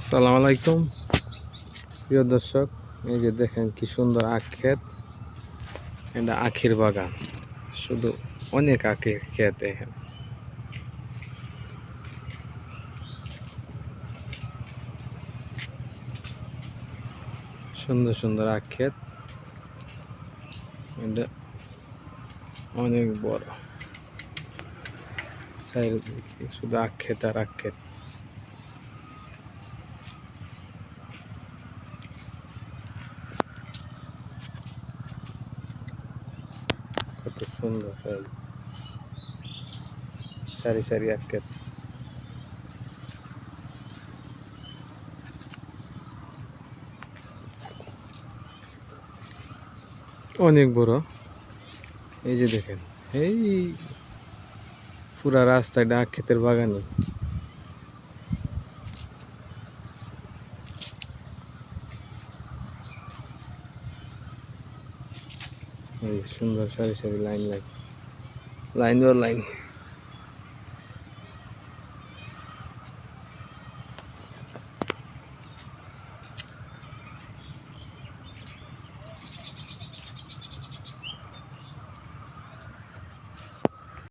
সালাম আলাইকুম। প্রিয় দর্শক, এই যে দেখেন কি সুন্দর আখ ক্ষেত এটা আখের বাগান। শুধু অনেক আখের ক্ষেত এখানে। সুন্দর সুন্দর আখ ক্ষেত এটা অনেক বড়। চারিদিকে শুধু আখ ক্ষেত আর আখ ক্ষেত কত সুন্দর এই সারি সারি ক্ষেত অনেক বড়। এই যে দেখেন, এই পুরা রাস্তাটা আখ ক্ষেতের বাগানে সুন্দর সারি সারি লাইন লাইন লাইন বা লাইন।